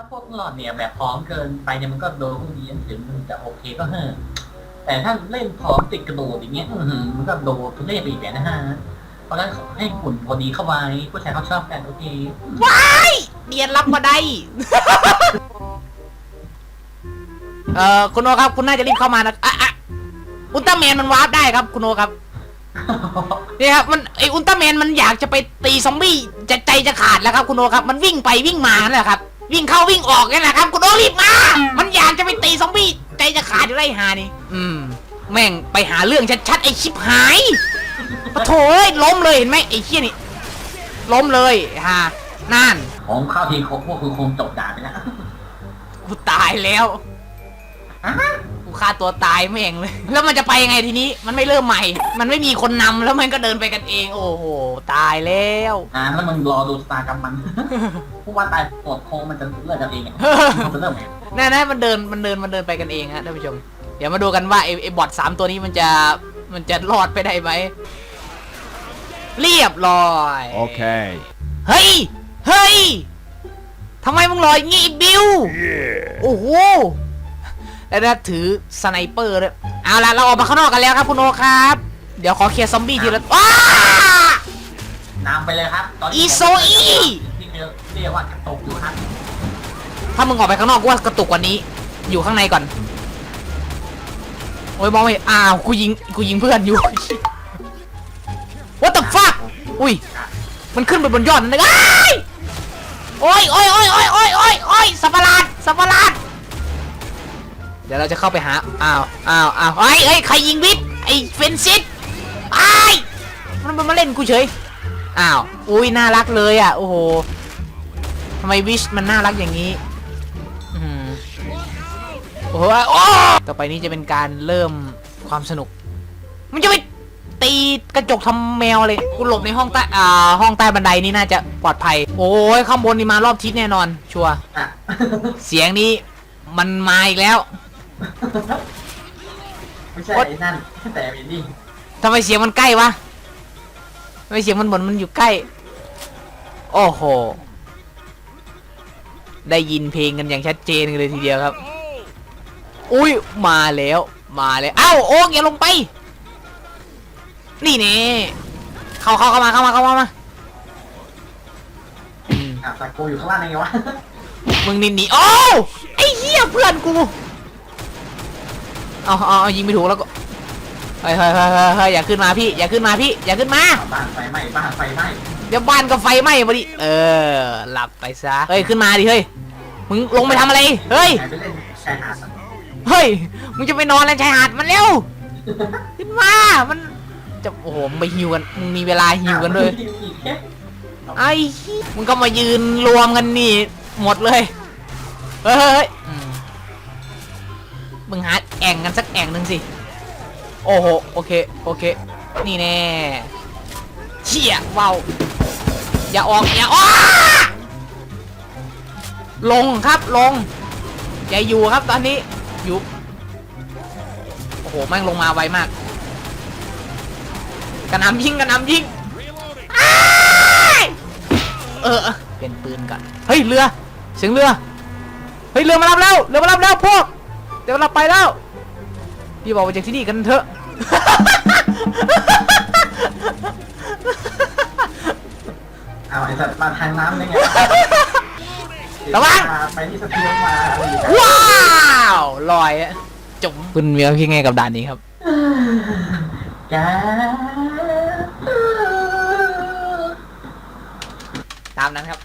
าพวกหลอดเนี่ยแบบพร้อมเกินไปเนี่ยมันก็โดนพวกนี้ถึงมันจะโอเคก็เถอะแต่ถ้าเล่นพร้อมติดกระโดดอย่างเงี้ยมันก็โดนทุเรศไปอีกแบบนะฮะเพราะฉะนั้นให้หุ่นพอดีเข้าไว้ผู้ชายเขาชอบกันโอเคว้ายเดียนรับมาได้ เอ่อคุณโอครับ คุณน่าจะรีบเข้ามานะอะอะอุลตร้าแมนมันวาร์ปได้ครับ คุณโอครับนี่ครับมันไออุลตร้าแมนมันอยากจะไปตีซอมบี้จะใจจะขาดแล้วครับ คุณโอครับ มันวิ่งไปวิ่งมานั่นแหละครับ วิ่งเข้าวิ่งออกนั่นแหละครับคุณโอรีบมา มันอยากจะไปตีซอมบี้ใจจะขาดอยู่ไรหานี่ อืม แม่งไปหาเรื่องชัดๆไอชิบหายปะโถเอ้ยล้มเลยเห็นไหมไอเชี่ยนี่ ล้มเลยฮะนั่นของข้าวทีพวกคือคงจบด่าไปแล้วกูตายแล้ว กูฆ่าตัวตายแม่งเลย แล้วมันจะไปยังไงทีนี้ มันไม่เริ่มใหม่ มันไม่มีคนนำแล้วมันก็เดินไปกันเอง โอ้โห ตายแล้ว อ่าแล้วมึงรอดูสตาร์กรรมมัน ผู้ว่าตายปวดโค้งมันจะเลิกกันเองอะมันจะเริ่มไงแน่ๆมันเดิน มันเดิน มันเดินไปกันเองฮะท่านผู้ชม เดี๋ยวมาดูกันว่าไอ้ไอ้บอทสามตัวนี้มันจะ มันจะรอดไปได้ไหม เรียบร้อย Okay. เฮ้ย เฮ้ย ทำไมมึงลอยอย่างงี้ไอ้บิว โอ้โห แล้วนะถือสไนเปอร์ด้วยเอาล่ะเราออกมาข้างนอกกันแล้วครับคุณโอครับ เดี๋ยวขอเคลียร์ซอมบี้ทีละว้า นำไปเลยครับตอนนี้อีโซอีที่เรียกเรียกว่ากระตกอยู่ครับถ้ามึงออกไปข้างนอกกูว่ากระตุกกว่านี้ อยู่ข้างในก่อน โอ้ยมองไม่เห็นอ้าวกูยิงกูยิงเพื่อนอยู่ What the fuck อุ้ย มันขึ้นไปบนยอดนั่นเลยอ้ายโอ้ยโอ้ยโอ้ยโอ้ยโอ้ยโอ้ยโอ้ยสับประหลาดสับประหลาดเดี๋ยวเราจะเข้าไปหา อ้าว อ้าว อ้าวไอ้ไอ้ยใครยิงวิทย์ไอ้เฟนซิตไอ้ายมันมันมาเล่นกูเฉย อ้าว อุ้ยน่ารักเลยอะ โอ้โหทำไมวิชมันน่ารักอย่างนี้อื้อหือโอ้โหโอ้ต่อไปนี้จะเป็นการเริ่มความสนุก มันจะไปตีกระจกทำแมวเลย กูหลบในห้องใต้ อ่า ห้องใต้บันไดนี่น่าจะปลอดภัย โอ้ยข้างบนนี่มารอบทิศแน่นอน ชัวร์อะเสียงนี้มันมาอีกแล้ว ไม่ใช่ไอ้นั่นแต่ไอ้นี่ทำไมเสียงมันใกล้วะทำไมเสียงมันเหมือนมันอยู่ใกล้ โอ้โห ได้ยินเพลงกันอย่างชัดเจนกันเลยทีเดียวครับ อุ้ยมาแล้ว มาแล้วเอ้าโอ๊กอย่าลงไป นี่เน่เข้าเข้าเข้ามาเข้ามาเข้ามามาอืมอะแต่กูอยู่ข้างล่างไงวะ มึงนี่หนีโอ้วไอ้เหี้ยเพื่อนกู เอาเอาเอายิงไม่ถูกแล้วก็เฮ้ยเฮ้ยเฮ้ยเฮ้ยเฮ้ยอย่าขึ้นมาพี่ อย่าขึ้นมาพี่ อย่าขึ้นมา บ้านไฟไหม้บ้านไฟไหม้เดี๋ยวบ้านก็ไฟไหม้พอดีเออ หลับไปซะ เฮ้ย ขึ้นมาดิ เฮ้ย มึงลงไปทำอะไร เฮ้ยใครไปเล่นชายหาดเฮ้ย มึงจะไปนอนแล้วชายหาดมันเร็ว ขึ้นมา มัน จะ โอ้โหมึงไปฮิวกันมึงมีเวลาฮิวกันด้วยไอ้เหี้ยมึงก็มายืนรวมกันนี่ หมดเลย เฮ้ยเฮ้ยเฮ้ยอืม มึงหาแอ่งกันสักแอ่งหนึ่งสิ โอ้โห โอเค โอเค นี่แน่ เชี่ยว้าวอย่าออก อย่าออกลงครับลง อย่าอยู่ครับตอนนี้ อยู่ โอ้โห แม่งลงมาไวมาก กระนำยิงกระนำยิงเออ เปลี่ยนปืนก่อน เฮ้ย เรือเสียงเรือ เฮ้ย เรือมารับแล้ว เรือมารับแล้วพวก เดี๋ยวเราไปแล้ว พี่บอกไปจากที่นี่กันเถอะ เอาไอ้สัตว์มาทางน้ำได้ไงระวัง ไปที่สะเทือนมาอะไรอย่างเงี้ยว้าวลอยอะจมคุณมีความคิดไงกับด่านนี้ครับ แกตามนั้นครับ